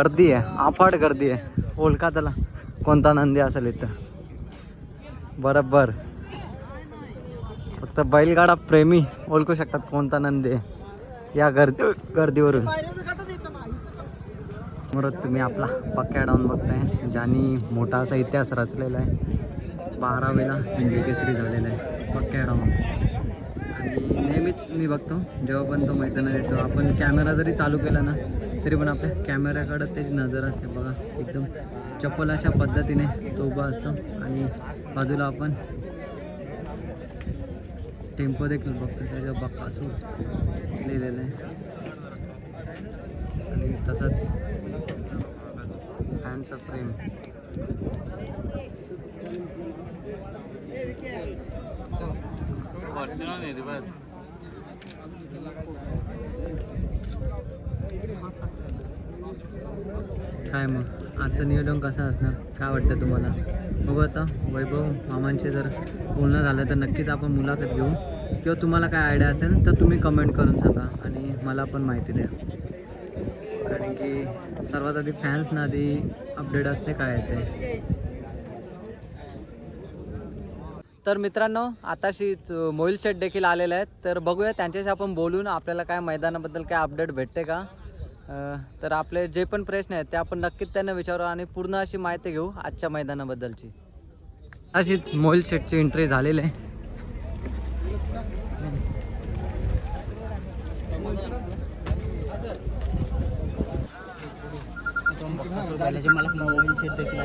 गर्दी आहे आफाट गर्दी आहे ओळखा त्याला. कोणता नंदी असेल इथं? बरोबर. फक्त बैलगाडा प्रेमी ओळखू शकतात कोणता नंदी आहे. या गर्दी गर्दीवरून. समोर तुम्ही आपला पक्क्या डाऊन बघताय. ज्यानी मोठा असा इतिहास रचलेला आहे. बारावेला केसरी झालेला आहे. पक्क्या डाऊन. आणि नेहमीच मी बघतो. जेव्हा पण तो मैदानात येतो. आपण कॅमेरा जरी चालू केला ना तरी पण आपल्या कॅमेऱ्याकडं त्याची नजर असते बघा. एकदम चप्पल अशा पद्धतीने तो उभा असतो. आणि बाजूला आपण टेम्पो देखील बघतो त्याच्या बकासूर लिहिलेलं आहे. आणि तसंच फॅनचा फ्रेम काय मग? आजचं नियोजन कसं असणार? काय वाटतं तुम्हाला? बघू आता. वैभव मामांचे जर बोलणं झालं तर नक्कीच आपण मुलाखत घेऊ. किंवा तुम्हाला काय आयडिया असेल तर तुम्ही कमेंट करून सांगा आणि मला पण माहिती द्या. कारण की सर्वात आधी फॅन्सना आधी अपडेट असते काय येते तर मित्रांनो आताशीच मोहिल शेट देखील आलेले आहेत. तर बघूया त्यांच्याशी आपण बोलून आपल्याला काय मैदानाबद्दल काय अपडेट भेटते का? तर आपले जे पण प्रश्न आहेत ते आपण नक्कीच त्यांना विचारू आणि पूर्ण अशी माहिती घेऊ आजच्या मैदानाबद्दलची. अशीच मोहिल शेटची एंट्री झालेली आहे. मला मोबाईल शेट देखील